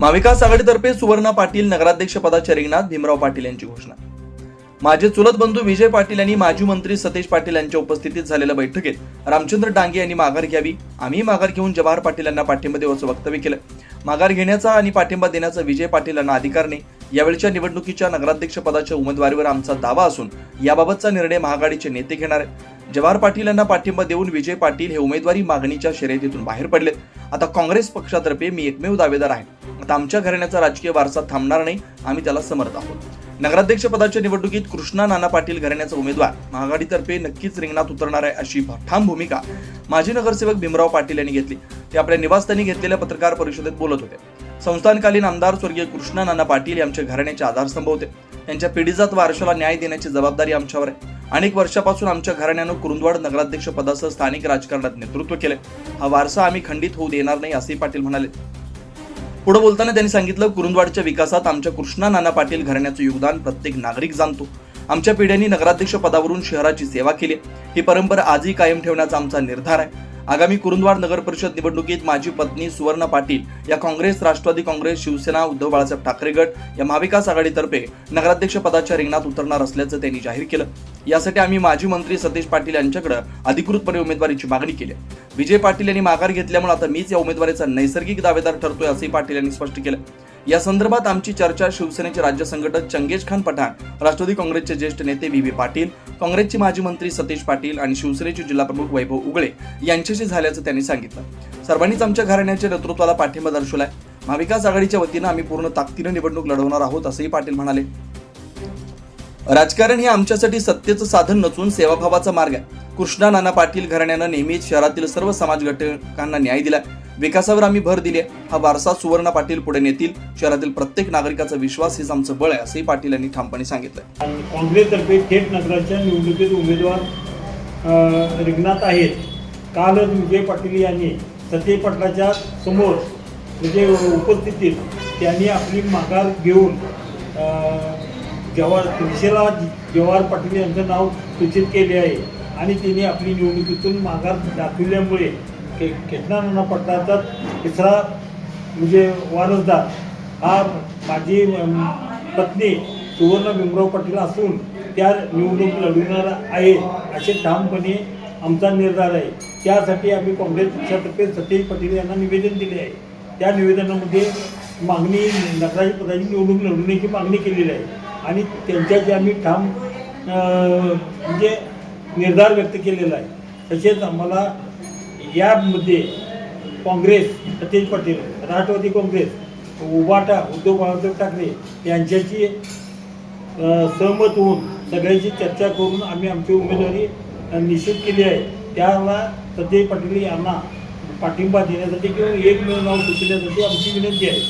महाविकास आघाडीतर्फे सुवर्णा पाटील नगराध्यक्ष पदाच्या रिंगणात भीमराव पाटील यांची घोषणा. माझे चुलत बंधू विजय पाटील यांनी माजी मंत्री सतेज पाटील यांच्या उपस्थितीत झालेल्या बैठकीत रामचंद्र डांगे यांनी माघार घ्यावी. आम्ही माघार घेऊन जवाहर पाटील यांना पाठिंबा देऊ असं वक्तव्य केलं. माघार घेण्याचा आणि पाठिंबा देण्याचा विजय पाटील यांना अधिकार नाही. यावेळच्या निवडणुकीच्या नगराध्यक्ष पदाच्या उमेदवारीवर आमचा दावा असून याबाबतचा निर्णय महाआघाडीचे नेते घेणार आहेत. जवाहर पाटील यांना पाठिंबा देऊन विजय पाटील हे उमेदवारी मागणीच्या शर्यतीतून बाहेर पडले. आता काँग्रेस पक्षातर्फे मी एकमेव दावेदार आहे. आता आमच्या घराण्याचा राजकीय वारसा थांबणार नाही आम्ही त्याला समर्थ आहोत. नगराध्यक्ष पदाच्या निवडणुकीत कृष्णा नाना पाटील घराण्याचा उमेदवार. महाआघाडीतर्फे नक्कीच रिंगणात उतरणार आहे अशी ठाम भूमिका माजी नगरसेवक भीमराव पाटील यांनी घेतली. ते आपल्या निवासस्थानी घेतलेल्या पत्रकार परिषदेत बोलत होते. संस्थानकालीन आमदार स्वर्गीय कृष्णा नाना पाटील यांच्या घराण्याचे आधारस्तंभ होते. त्यांच्या पिढीजात वारशाला न्याय देण्याची जबाबदारी आमच्यावर आहे. अनेक वर्षापासून आमच्या घराण्यानं कुरुंदवाड नगराध्यक्ष पदासह स्थानिक राजकारणात नेतृत्व केले हा वारसा आम्ही खंडित होऊ देणार नाही असेही पाटील म्हणाले. पुढे बोलताना त्यांनी सांगितलं कुरुंदवाडच्या विकासात आमच्या कृष्णा नाना पाटील घराण्याचं योगदान प्रत्येक नागरिक जाणतो. आमच्या पिढ्यांनी नगराध्यक्ष पदावरून शहराची सेवा केली ही परंपरा आजही कायम ठेवण्याचा आमचा निर्धार आहे. आगामी कुरुंदवाड नगर परिषद निवडणुकीत माझी पत्नी सुवर्ण पाटील या काँग्रेस राष्ट्रवादी काँग्रेस शिवसेना उद्धव बाळासाहेब ठाकरे गट या महाविकास आघाडीतर्फे नगराध्यक्ष पदाच्या रिंगणात उतरणार असल्याचं त्यांनी जाहीर केलं. यासाठी आम्ही माजी मंत्री सतीश पाटील यांच्याकडे अधिकृतपणे उमेदवारीची मागणी केली विजय पाटील यांनी माघार घेतल्यामुळे आता मीच या उमेदवारीचा नैसर्गिक दावेदार ठरतोय असंही पाटील यांनी स्पष्ट केलं. या संदर्भात आमची चर्चा शिवसेनेचे राज्य संघटक चंगेज खान पठाण राष्ट्रवादी काँग्रेसचे ज्येष्ठ नेते व्ही. व्ही. पाटील काँग्रेसचे माजी मंत्री सतीश पाटील आणि शिवसेनेचे जिल्हाप्रमुख वैभव उगळे यांच्याशी झाल्याचं त्यांनी सांगितलं. सर्वांनीच आमच्या घराण्याच्या नेतृत्वाला पाठिंबा दर्शवलाय. महाविकास आघाडीच्या वतीनं आम्ही पूर्ण ताकदीनं निवडणूक लढवणार आहोत असंही पाटील म्हणाले. राजकारण हे आमच्यासाठी सत्तेचं साधन नसून सेवाभावाचा मार्ग आहे. कृष्णा नाना पाटील घराण्यानं नेहमीच शहरातील सर्व समाज घटकांना न्याय दिला विकासावर आम्ही भर दिली आहे. हा वारसा सुवर्ण पाटील पुढे नेतील. शहरातील प्रत्येक नागरिकाचा विश्वास हेच आमचं बळ आहे असंही पाटील यांनी ठामपणे सांगितलं काँग्रेसतर्फे थेट नगराच्या निवडणुकीत उमेदवार रिंगणात आहेत. कालच विजय पाटील यांनी सत्य पाटलाच्या समोर म्हणजे उपस्थितीत त्यांनी आपली माघार घेऊन जवाहर तुळशीला जवाहर पाटील यांचं नाव सूचित केले आहे. आणि त्यांनी आपली निवडणुकीतून माघार दाखविल्यामुळे के नाना पटलाचा तिसरा म्हणजे वारसदार हा माझी पत्नी सुवर्ण भीमराव पाटील असून त्या निवडणूक लढविणार आहे असे ठामपणे आमचा निर्धार आहे. त्यासाठी आम्ही काँग्रेस पक्षातर्फे सतीश पाटील यांना निवेदन दिले आहे. त्या निवेदनामध्ये मागणी नगराची पदाची निवडणूक लढवण्याची मागणी केलेली आहे. आणि त्यांच्याशी आम्ही ठाम म्हणजे निर्धार व्यक्त केलेला आहे. तसेच आम्हाला यामध्ये काँग्रेस सतीश पाटील राष्ट्रवादी काँग्रेस उबाटा उद्धव बाळासाहेब ठाकरे यांच्याशी सहमत होऊन सगळ्यांची चर्चा करून आम्ही आमची उमेदवारी निश्चित केली आहे. त्याला सतीश पाटील यांना पाठिंबा देण्यासाठी किंवा एक नाव सुचवण्यासाठी आमची विनंती आहे.